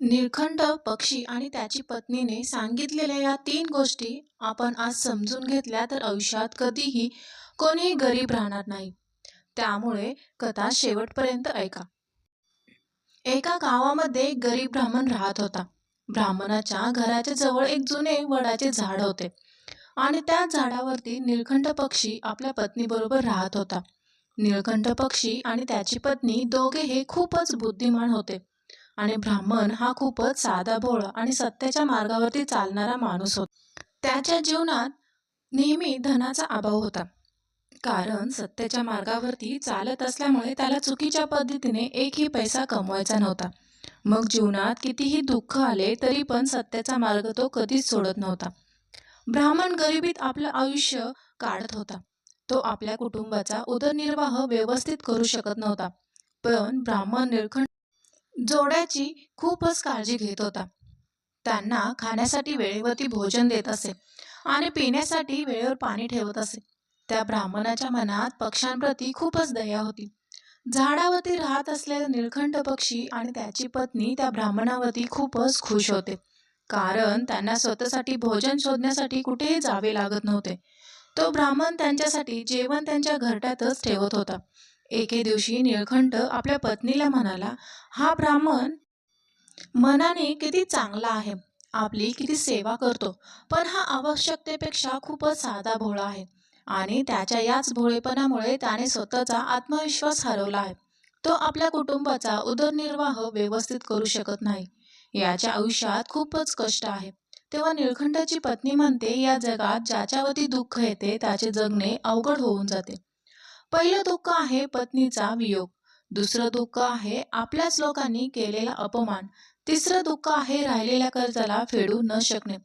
निळखंड पक्षी आणि त्याची पत्नीने सांगितलेल्या या तीन गोष्टी आपण आज समजून घेतल्या तर आयुष्यात कधीही कोणीही गरीब राहणार नाही. त्यामुळे कथा शेवटपर्यंत ऐका. एका गावामध्ये एक गरीब ब्राह्मण राहत होता. ब्राह्मणाच्या घराच्या जवळ एक जुने वडाचे झाड होते आणि त्या झाडावरती निळखंड पक्षी आपल्या पत्नीबरोबर राहत होता. निळखंड पक्षी आणि त्याची पत्नी दोघे हे खूपच बुद्धिमान होते. आणि ब्राह्मण हा खूपच साधा भोळा आणि सत्याच्या मार्गावरती चालणारा माणूस होता. त्याच्या जीवनात नेहमी धनाचा अभाव होता. कारण सत्याच्या मार्गावरती चालत असल्यामुळे त्याला चुकीच्या पद्धतीने एकही पैसा कमवायचा नव्हता. मग जीवनात कितीही दुःख आले तरी पण सत्याचा मार्ग तो कधीच सोडत नव्हता. ब्राह्मण गरिबीत आपलं आयुष्य काढत होता. तो आपल्या कुटुंबाचा उदरनिर्वाह व्यवस्थित करू शकत नव्हता. पण ब्राह्मण निरखंड जोड्याची खूपच काळजी घेत होता. त्यांना खाण्यासाठी वेळेवरती भोजन देत असे आणि पिण्यासाठी वेळेवर पाणी ठेवत असे. त्या ब्राह्मणाच्या मनात पक्ष्यांप्रती खूपच दया होती. झाडावरती राहत असलेले निळखंड पक्षी आणि त्याची पत्नी त्या ब्राह्मणावरती खूपच खुश होते. कारण त्यांना स्वतःसाठी भोजन शोधण्यासाठी कुठेही जावे लागत नव्हते. तो ब्राह्मण त्यांच्यासाठी जेवण त्यांच्या घरट्यातच ठेवत होता. एके दिवशी निळखंड आपल्या पत्नीला म्हणाला हा ब्राह्मण मनाने किती चांगला आहे. आपली किती सेवा करतो. पण हा आवश्यकतेपेक्षा खूपच साधा भोळा आहे. आणि त्याच्या याच भोळेपणामुळे त्याने स्वतःचा आत्मविश्वास हरवला आहे. तो आपल्या कुटुंबाचा उदरनिर्वाह व्यवस्थित करू शकत नाही. याच्या आयुष्यात खूपच कष्ट आहे. तेव्हा निळखंडाची पत्नी म्हणते या जगात ज्याच्यावरती दुःख येते त्याचे जगणे अवघड होऊन जाते. पहिलं दुःख आहे पत्नीचा वियोग. दुसरं दुःख आहे आपल्याच लोकांनी केलेला अपमान. तिसरं दुःख आहे राहिलेल्या कर्जाला फेडू न शकणे.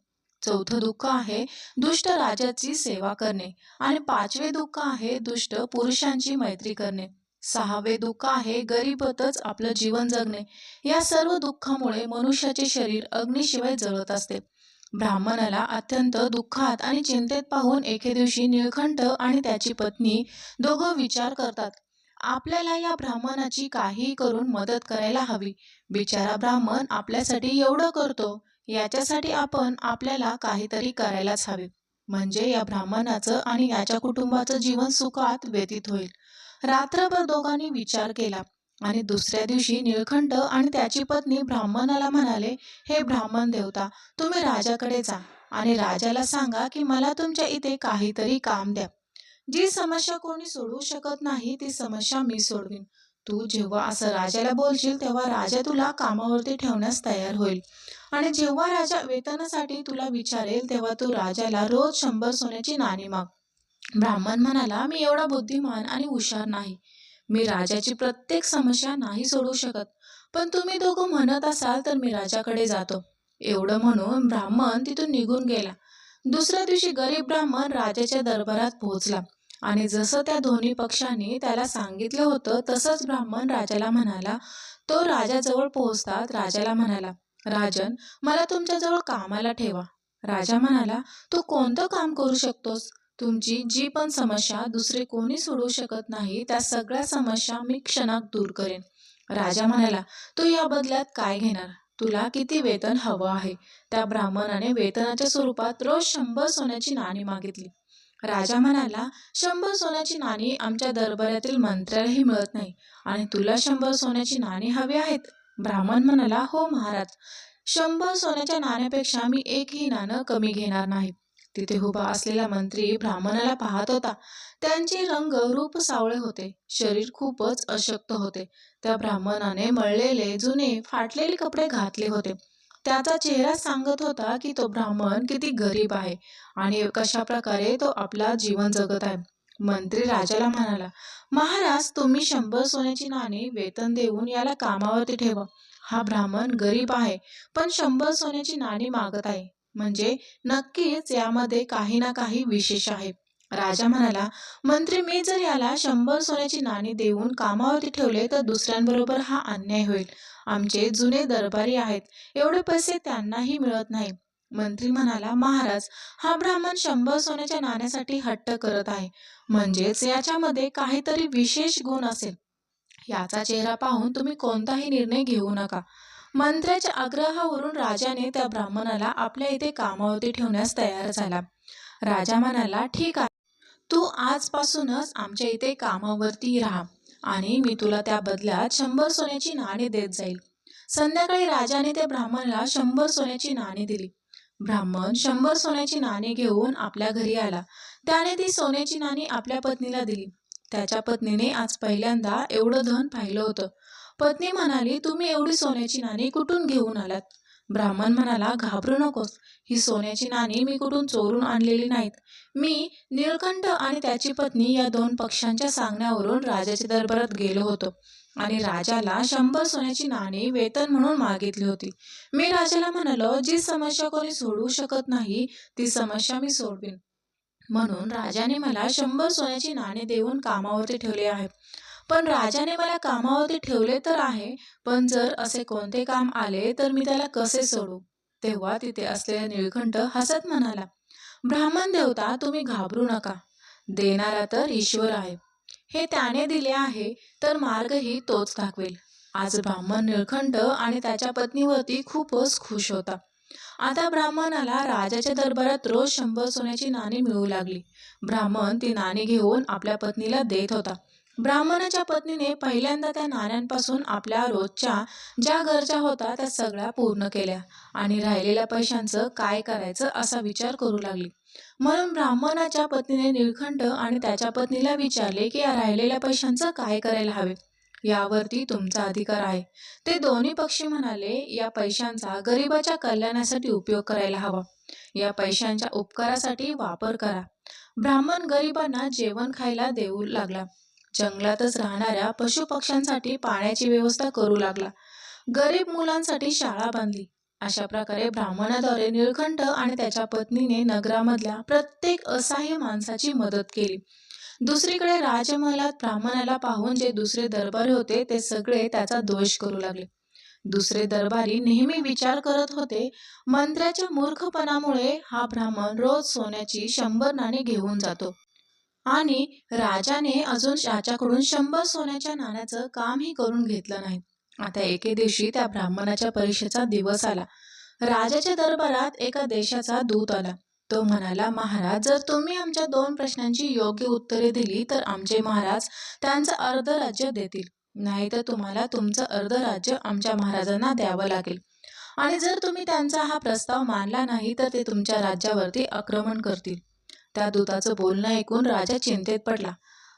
चौथं दुःख आहे दुष्ट राजाची सेवा करणे. आणि पाचवे दुःख आहे दुष्ट पुरुषांची मैत्री करणे. सहावे दुःख आहे गरीबतच आपलं जीवन जगणे. या सर्व दुःखामुळे मनुष्याचे शरीर अग्नीशिवाय जळत असते. ब्राह्मणाला अत्यंत दुःखात आणि चिंतेत पाहून एके दिवशी निळखंठ आणि त्याची पत्नी दोघं विचार करतात. आपल्याला या ब्राह्मणाची काही करून मदत करायला हवी. बिचारा ब्राह्मण आपल्यासाठी एवढं करतो याच्यासाठी आपण आपल्याला काहीतरी करायलाच हवे. म्हणजे या ब्राह्मणाचं आणि याच्या कुटुंबाचं जीवन सुखात व्यतीत होईल. रात्रभर दोघांनी विचार केला आणि दुसऱ्या दिवशी निळखंड आणि त्याची पत्नी ब्राह्मणाला म्हणाले हे ब्राह्मण देवता तुम्ही राजाकडे जा आणि राजाला सांगा की मला तुमच्या इथे काहीतरी काम द्या. जी समस्या कोणी सोडवू शकत नाही ती समस्या मी सोडवीन. तू जेव्हा असं राजाला बोलशील तेव्हा राजा तुला कामावरती ठेवण्यास तयार होईल. आणि जेव्हा राजा वेतनासाठी तुला विचारेल तेव्हा तू राजाला रोज शंभर सोन्याची नाणी माग. ब्राह्मण म्हणाला मी एवढा बुद्धिमान आणि हुशार नाही. मी राजाची प्रत्येक समस्या नाही सोडवू शकत. पण तुम्ही दोघं म्हणत असाल तर मी राजाकडे जातो. एवढं म्हणून ब्राह्मण तिथून निघून गेला. दुसऱ्या दिवशी गरीब ब्राह्मण राजाच्या दरबारात पोहोचला. आणि जसं त्या दोन्ही पक्षांनी त्याला सांगितलं होतं तसंच ब्राह्मण राजाला म्हणाला तो राजाजवळ पोहोचतात राजाला म्हणाला राजन मला तुमच्याजवळ कामाला ठेवा. राजा म्हणाला तू कोणतं काम करू शकतोस? तुमची जी पण समस्या दुसरे कोणी सोडवू शकत नाही त्या सगळ्या समस्या मी क्षणात दूर करेन. राजा म्हणाला तू या बदल्यात काय घेणार? तुला किती वेतन हवं आहे? त्या ब्राह्मणाने वेतनाच्या स्वरूपात रोज शंभर सोन्याची नाणी मागितली. राजा म्हणाला शंभर सोन्याची नाणी आमच्या दरबारातील मंत्र्यालाही मिळत नाही आणि तुला शंभर सोन्याची नाणी हवी आहेत. ब्राह्मण म्हणाला हो महाराज शंभर सोन्याच्या नाण्यापेक्षा मी एकही नाणं कमी घेणार नाही. तिथे उभा असलेला मंत्री ब्राह्मणाला पाहत होता. त्यांचे रंग रूप सावळे होते शरीर खूपच अशक्त होते. त्या ब्राह्मणाने मळलेले जुने फाटलेले कपडे घातले होते. त्याचा चेहरा सांगत होता की तो ब्राह्मण किती गरीब आहे आणि कशा प्रकारे तो आपला जीवन जगत आहे. मंत्री राजाला म्हणाला महाराज तुम्ही शंभर सोन्याची नाणी वेतन देऊन याला कामावरती ठेवा. हा ब्राह्मण गरीब आहे पण शंभर सोन्याची नाणी मागत आहे. म्हणजे नक्कीच यामध्ये काही ना काही विशेष आहे. राजा म्हणाला मंत्री मी जर याला शंभर सोन्याची नाणी देऊन कामावरती ठेवले तर दुसऱ्यांबरोबर हा अन्याय होईल. आमचे जुने दरबारी आहेत. एवढे पैसे त्यांनाही मिळत नाही. मंत्री म्हणाला महाराज हा ब्राह्मण शंभर सोन्याच्या नाण्यासाठी हट्ट करत आहे. म्हणजेच याच्यामध्ये काहीतरी विशेष गुण असेल. याचा चेहरा पाहून तुम्ही कोणताही निर्णय घेऊ नका. मंत्र्याच्या आग्रहावरून राजाने त्या ब्राह्मणाला आपल्या इथे कामावरती ठेवण्यास तयार झाला. राजा म्हणाला ठीक आहे. तू आजपासूनच आमच्या इथे कामावरती राहा आणि मी तुला त्या बदल्यात शंभर सोन्याची नाणी देत जाईल. संध्याकाळी राजाने त्या ब्राह्मणाला शंभर सोन्याची नाणी दिली. ब्राह्मण शंभर सोन्याची नाणी घेऊन आपल्या घरी आला. त्याने ती सोन्याची नाणी आपल्या पत्नीला दिली. त्याच्या पत्नीने आज पहिल्यांदा एवढं धन पाहिलं होतं. पत्नी म्हणाली तुम्ही एवढी सोन्याची नाणी कुठून घेऊन आलात? ब्राह्मण म्हणाला घाबरू नकोस. ही सोन्याची नाणी मी कुठून चोरून आणलेली नाहीत. मी निळकंठ आणि त्याची पत्नी या दोन पक्षांच्या सांगण्यावरून राजाच्या दरबारात गेलो होतो. आणि राजाला शंभर सोन्याची नाणी वेतन म्हणून मागितली होती. मी राजाला म्हणालो जी समस्या कोणी सोडवू शकत नाही ती समस्या मी सोडवीन. म्हणून राजाने मला शंभर सोन्याची नाणी देऊन कामावरती ठेवले आहे. पण राजाने मला कामावरती ठेवले तर आहे पण जर असे कोणते काम आले तर मी त्याला कसे सोडू? तेव्हा तिथे असलेला निळकंठ हसत म्हणाला ब्राह्मण देवता तुम्ही घाबरू नका. देणारा तर ईश्वर आहे. हे त्याने दिले आहे तर मार्गही तोच दाखवेल. आज ब्राह्मण निळखंड आणि त्याच्या पत्नीवरती खूपच खुश होता. आता ब्राह्मणाला राजाच्या दरबारात रोज शंभर सोन्याची नाणी मिळू लागली. ब्राह्मण ती नाणी घेऊन आपल्या पत्नीला देत होता. ब्राह्मणाच्या पत्नीने पहिल्यांदा त्या नाण्यांपासून आपल्या रोजच्या ज्या गरजा होता त्या सगळ्या पूर्ण केल्या आणि राहिलेल्या पैशांचं काय करायचं असा विचार करू लागली. म्हणून ब्राह्मणाच्या पत्नीने निळखंड आणि त्याच्या पत्नीला विचारले की या राहिलेल्या पैशांचं काय करायला हवे? यावरती तुमचा अधिकार आहे. ते दोन्ही पक्षी म्हणाले या पैशांचा गरिबाच्या कल्याणासाठी उपयोग करायला हवा. या पैशांच्या उपकारासाठी वापर करा. ब्राह्मण गरिबांना जेवण खायला देऊ लागला. जंगलातच राहणाऱ्या पशुपक्ष्यांसाठी पाण्याची व्यवस्था करू लागला. गरीब मुलांसाठी शाळा बांधली. अशा प्रकारे ब्राह्मणाद्वारे निळकंठ आणि त्याच्या पत्नीने नगरामधल्या प्रत्येक असहाय्य माणसाची मदत केली. दुसरीकडे राजमहलात ब्राह्मणाला पाहून जे दुसरे दरबारी होते ते सगळे त्याचा दोष करू लागले. दुसरे दरबारी नेहमी विचार करत होते मंत्र्याच्या मूर्खपणामुळे हा ब्राह्मण रोज सोन्याची शंभर नाणी घेऊन जातो. आणि राजाने अजून त्याच्याकडून शंभर सोन्याच्या नाण्याचं कामही करून घेतलं नाही. आता एके दिवशी त्या ब्राह्मणाच्या परीक्षेचा दिवस आला. राजाच्या दरबारात एका देशाचा दूत आला. तो म्हणाला महाराज जर तुम्ही आमच्या दोन प्रश्नांची योग्य उत्तरे दिली तर आमचे महाराज त्यांचं अर्ध राज्य देतील. नाही तर तुम्हाला तुमचं अर्ध राज्य आमच्या महाराजांना द्यावं लागेल. आणि जर तुम्ही त्यांचा हा प्रस्ताव मानला नाही तर ते तुमच्या राज्यावरती आक्रमण करतील. त्या दूताचं बोलणं ऐकून राजा चिंतेत पडला.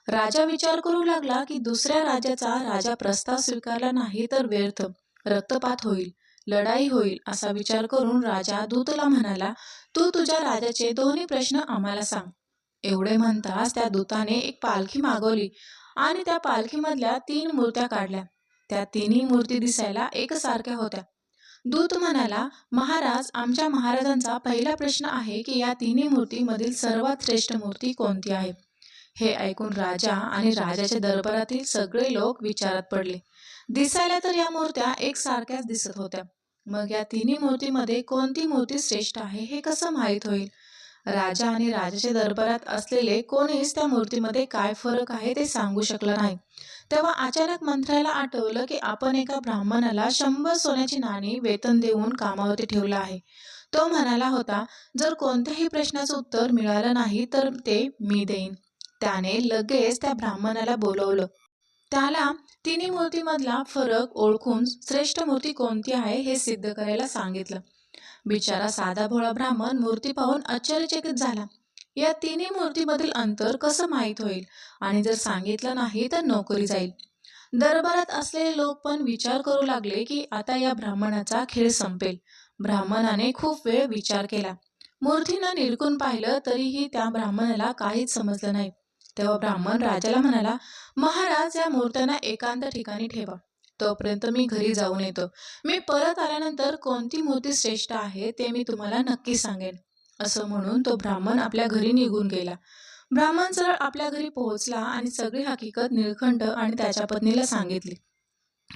राजा विचार करू लागला की दुसऱ्या राजाचा राजा प्रस्ताव स्वीकारला नाही तर व्यर्थ. रक्तपात होईल लढाई होईल असा विचार करून राजा दूतला म्हणाला तू तुझ्या राजाचे दोन्ही प्रश्न आम्हाला सांग. एवढे म्हणताच त्या दूताने एक पालखी मागवली आणि त्या पालखीमधल्या तीन मूर्त्या काढल्या. त्या तिन्ही मूर्ती दिसायला एकसारख्या होत्या. दूत म्हणाला महाराज आमच्या महाराजांचा पहिला प्रश्न आहे की या तिन्ही मूर्तीमधील सर्वात श्रेष्ठ मूर्ती कोणती आहे? हे ऐकून राजा आणि राजाच्या दरबारातील सगळे लोक विचारात पडले. दिसायला तर या मूर्त्या एकसारख्याच दिसत होत्या. मग या तिन्ही मूर्तीमध्ये कोणती मूर्ती श्रेष्ठ आहे हे कसं माहीत होईल? राजा आणि राजाच्या दरबारात असलेले कोणीच त्या मूर्तीमध्ये काय फरक आहे ते सांगू शकलं नाही. तेव्हा अचानक मंत्र्याला आठवलं की आपण एका ब्राह्मणाला शंभर सोन्याची नाणी वेतन देऊन कामावरती ठेवलं आहे. तो म्हणाला होता जर कोणत्याही प्रश्नाचं उत्तर मिळालं नाही तर ते मी देईन. त्याने लगेच त्या ब्राह्मणाला बोलवलं. त्याला तिन्ही मूर्तीमधला फरक ओळखून श्रेष्ठ मूर्ती कोणती आहे हे सिद्ध करायला सांगितलं. बिचारा साधा भोळा ब्राह्मण मूर्ती पाहून आश्चर्यचकित झाला. या तिन्ही मूर्तीमधील अंतर कसं माहीत होईल? आणि जर सांगितलं नाही तर नोकरी जाईल. दरबारात असलेले लोक पण विचार करू लागले की आता या ब्राह्मणाचा खेळ संपेल. ब्राह्मणाने खूप वेळ विचार केला. मूर्तीनं निरकून पाहिलं तरीही त्या ब्राह्मणाला काहीच समजलं नाही. तेव्हा ब्राह्मण राजाला म्हणाला महाराज या मूर्त्यांना एकांत ठिकाणी ठेवा. तोपर्यंत मी घरी जाऊन येतो. मी परत आल्यानंतर कोणती मूर्ती श्रेष्ठ आहे ते मी तुम्हाला नक्की सांगेन. असं म्हणून तो ब्राह्मण आपल्या घरी निघून गेला. ब्राह्मण सरळ आपल्या घरी पोहोचला आणि सगळी हकीकत निळखंड आणि त्याच्या पत्नीला सांगितली.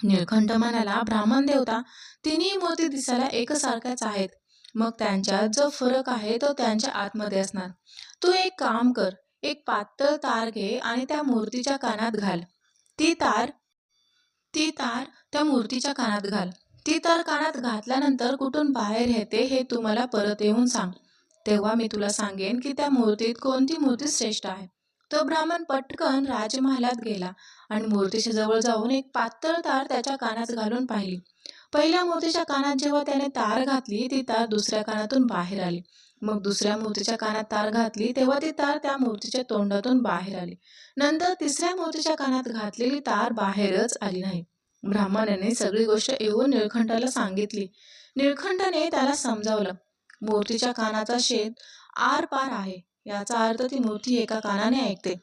निळखंड म्हणाला ब्राह्मण देवता तिन्ही मूर्ती दिसायला एकसारख्याच आहेत. मग त्यांच्यात जो फरक आहे तो त्यांच्या आतमध्ये असणार. तू एक काम कर एक पातळ तार घे आणि त्या मूर्तीच्या कानात घाल. ती तार ती तार त्या मूर्तीच्या कानात घाल. ती तार कानात घातल्यानंतर कुठून बाहेर येते हे तुम्हाला परत येऊन सांग. तेव्हा मी तुला सांगेन की त्या मूर्तीत कोणती मूर्ती श्रेष्ठ आहे. तो ब्राह्मण पटकन राजमहालात गेला आणि मूर्तीच्या जवळ जाऊन एक पातळ तार त्याच्या कानात घालून पाहिली. पहिल्या मूर्तीच्या कानात जेव्हा त्याने तार घातली ती तार दुसऱ्या कानातून बाहेर आली. मग दुसऱ्या मूर्तीच्या कानात तार घातली तेव्हा ती तार त्या मूर्तीच्या तोंडातून बाहेर आली. नंतर तिसऱ्या मूर्तीच्या कानात घातलेली तार बाहेरच आली नाही. ब्राह्मणाने सगळी गोष्ट येऊन निळखंडाला सांगितली. निळखंडाने त्याला समजावलं. मूर्तीच्या कानाचा शेत आर पार आहे. याचा अर्थ ती मूर्ती एका कानाने ऐकते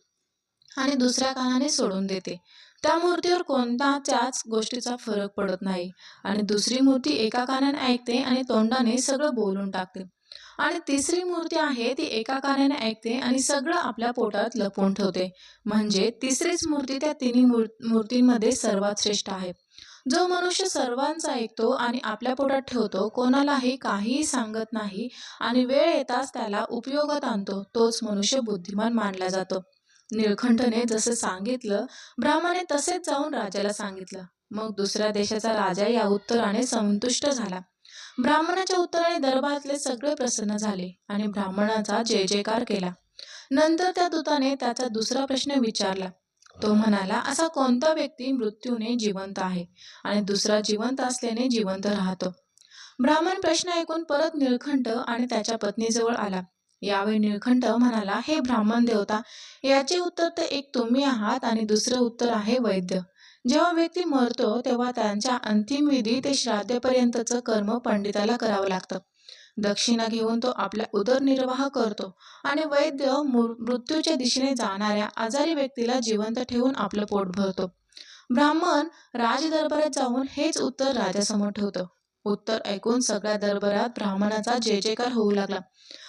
आणि दुसऱ्या कानाने सोडून देते. त्या मूर्तीवर कोणताच गोष्टीचा फरक पडत नाही आणि दुसरी मूर्ती एका कानाने ऐकते आणि तोंडाने सगळं बोलून टाकते. आणि तिसरी मूर्ती आहे ती एका कानाने ऐकते आणि सगळं आपल्या पोटात लपवून ठेवते. म्हणजे तिसरीच मूर्ती त्या तिन्ही मूर्तींमध्ये सर्वात श्रेष्ठ आहे. जो मनुष्य सर्वांचा ऐकतो आणि आपल्या पोटात ठेवतो कोणालाही काहीही सांगत नाही आणि वेळ येताच त्याला उपयोगात आणतो तोच मनुष्य बुद्धिमान मानला जातो. निळखंठने जसं सांगितलं ब्राह्मणे तसेच जाऊन राजाला सांगितलं. मग दुसऱ्या देशाचा राजा या उत्तराने संतुष्ट झाला. ब्राह्मणाच्या उत्तराने दरबारातले सगळे प्रसन्न झाले आणि ब्राह्मणाचा जय जयकार केला. नंतर त्या दूताने त्याचा दुसरा प्रश्न विचारला. तो म्हणाला असा कोणता व्यक्ती मृत्यूने जिवंत आहे आणि दुसरा जिवंत असल्याने जिवंत राहतो? ब्राह्मण प्रश्न ऐकून परत निळखंठ आणि त्याच्या पत्नीजवळ आला. यावेळी निळखंठ म्हणाला हे ब्राह्मण देवता याचे उत्तर तर एक तुम्ही आहात आणि दुसरं उत्तर आहे वैद्य. जेव्हा व्यक्ती मरतो तेव्हा त्यांच्या अंतिम विधी ते श्राद्धेपर्यंतचं कर्म पंडिताला करावं लागतं. दक्षिणा घेऊन तो आपला उदरनिर्वाह करतो आणि वैद्य मृत्यूच्या दिशेने जाणाऱ्या आजारी व्यक्तीला जिवंत ठेवून आपलं पोट भरतो. ब्राह्मण राजदरबारात जाऊन हेच उत्तर राजासमोर ठेवतो. उत्तर ऐकून सगळ्या दरबारात ब्राह्मणाचा जय जयकार होऊ लागला.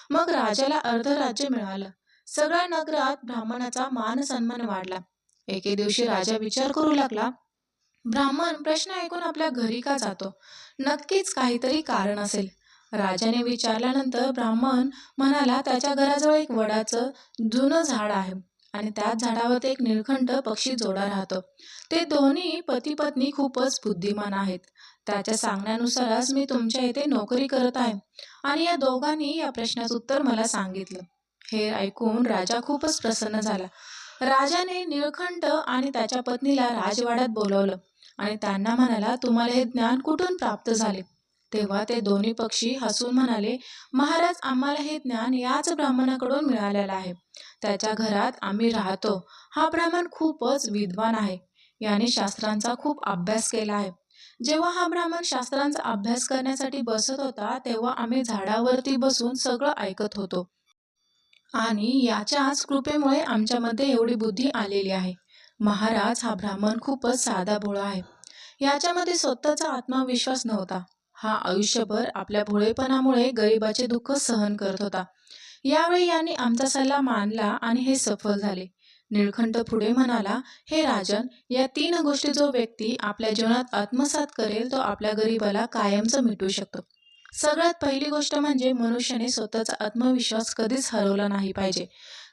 मग राजाला अर्ध राज्य मिळालं. सगळ्या नगरात ब्राह्मणाचा मान सन्मान वाढला. एके दिवशी राजा विचार करू लागला ब्राह्मण प्रश्न ऐकून आपल्या घरी का जातो? नक्कीच काहीतरी कारण असेल. राजाने विचारल्यानंतर ब्राह्मण म्हणाला त्याच्या घराजवळ एक वडाचं जुनं झाड आहे आणि त्याच झाडावर एक निळखंठ पक्षी जोडा राहतो. ते दोन्ही पती पत्नी खूपच बुद्धिमान आहेत. त्याच्या सांगण्यानुसारच मी तुमच्या इथे नोकरी करत आहे. आणि या दोघांनी या प्रश्नाचं उत्तर मला सांगितलं. हे ऐकून राजा खूपच प्रसन्न झाला. राजाने निळखंठ आणि त्याच्या पत्नीला राजवाड्यात बोलवलं आणि त्यांना म्हणाला तुम्हाला हे ज्ञान कुठून प्राप्त झाले? तेव्हा ते दोन्ही पक्षी हसून म्हणाले महाराज आम्हाला हे ज्ञान याच ब्राह्मणाकडून मिळालेलं आहे. त्याच्या घरात आम्ही राहतो. हा ब्राह्मण खूपच विद्वान आहे. याने शास्त्रांचा खूप अभ्यास केला आहे. जेव्हा हा ब्राह्मण शास्त्रांचा अभ्यास करण्यासाठी बसत होता तेव्हा आम्ही झाडावरती बसून सगळं ऐकत होतो. आणि याच्याच कृपेमुळे आमच्यामध्ये एवढी बुद्धी आलेली आहे. महाराज हा ब्राह्मण खूपच साधा भोळा आहे. याच्यामध्ये स्वतःचा आत्मविश्वास नव्हता. हा आयुष्यभर आपल्या भोळेपणामुळे गरिबाचे दुःख सहन करत होता. यावेळी यांनी आमचा सल्ला मानला आणि हे सफल झाले. निळखंड पुढे म्हणाला हे राजन या तीन गोष्टी जो व्यक्ती आपल्या जीवनात आत्मसात करेल तो आपल्या गरिबाला कायमच मिटू शकतो. सगळ्यात पहिली गोष्ट म्हणजे मनुष्याने स्वतःचा आत्मविश्वास कधीच हरवला नाही पाहिजे.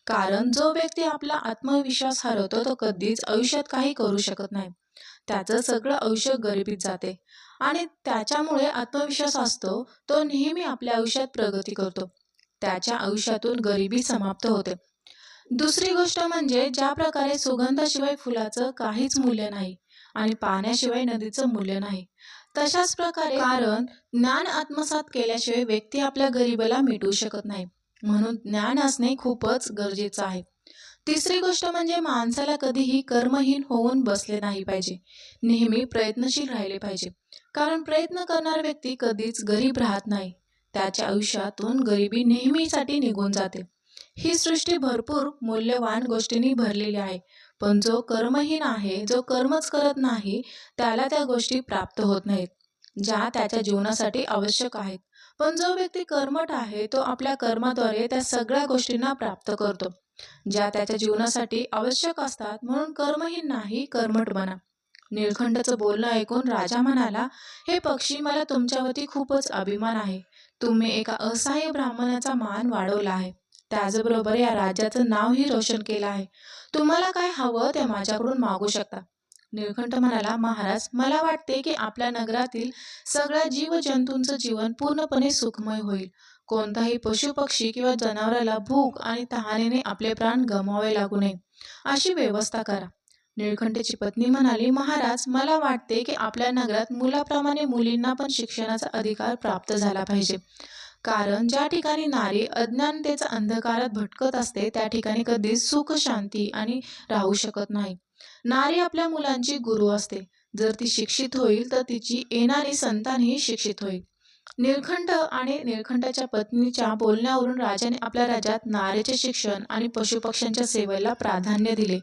कारण जो व्यक्ती आपला आत्मविश्वास हरवतो तो कधीच आयुष्यात काही करू शकत नाही. त्याचं सगळं आयुष्य गरिबीत जाते. आणि त्याच्यामुळे आत्मविश्वास असतो तो नेहमी आपल्या आयुष्यात प्रगती करतो. त्याच्या आयुष्यातून गरिबी समाप्त होते. दुसरी गोष्ट म्हणजे ज्या प्रकारे सुगंधाशिवाय फुलाचं काहीच मूल्य नाही आणि पाण्याशिवाय नदीचं मूल्य नाही तशाच प्रकारे कारण ज्ञान आत्मसात केल्याशिवाय व्यक्ती आपल्या गरिबाला मिटवू शकत नाही. म्हणून ज्ञान असणे खूपच गरजेचं आहे. तिसरी गोष्ट म्हणजे माणसाला कधीही कर्महीन होऊन बसले नाही पाहिजे. नेहमी प्रयत्नशील राहिले पाहिजे. कारण प्रयत्न करणारा व्यक्ती कधीच गरीब राहत नाही. त्याच्या आयुष्यातून गरिबी नेहमीसाठी निघून जाते. ही सृष्टी भरपूर मूल्यवान गोष्टींनी भरलेली आहे. पण जो कर्महीन आहे जो कर्मच करत नाही त्याला त्या गोष्टी प्राप्त होत नाहीत ज्या त्याच्या जीवनासाठी आवश्यक आहेत. पण जो व्यक्ती कर्मठ आहे तो आपल्या कर्माद्वारे त्या सगळ्या गोष्टींना प्राप्त करतो. ज्या त्याच्या जीवनासाठी आवश्यक असतात म्हणून कर्महीन नाही कर्मठ बना. निळखंडचं बोलणं ऐकून राजा म्हणाला हे पक्षी मला तुमच्यावरती खूपच अभिमान आहे. तुम्ही एका असहाय्य ब्राह्मणाचा मान वाढवला आहे. त्याचबरोबर या राज्याचं नावही रोशन केलं आहे. तुम्हाला काय हवं ते माझ्याकडून मागू शकता. निळकंठ म्हणाला महाराज मला वाटते की आपल्या नगरातील सगळ्या जीवजंतूंचं जीवन पूर्णपणे सुखमय होईल. कोणताही पशुपक्षी किंवा जनावराला भूक आणि तहानेने आपले प्राण गमावे लागू नये. अशी व्यवस्था करा. निळकंठेची पत्नी म्हणाली महाराज मला वाटते की आपल्या नगरात मुलाप्रमाणे मुलींना पण शिक्षणाचा अधिकार प्राप्त झाला पाहिजे. कारण ज्या ठिकाणी नारी अज्ञानतेचा अंधकारात भटकत असते त्या ठिकाणी कधीच सुख शांती आणि राहू शकत नाही. नारी आपल्या मुलांची गुरु असते. जर ती शिक्षित होईल तर तिची येणारी संतानही शिक्षित होईल. निळखंड आणि निळखंडाच्या पत्नीच्या बोलण्यावरून राजाने आपल्या राज्यात नारीचे शिक्षण आणि पशुपक्ष्यांच्या सेवेला प्राधान्य दिले.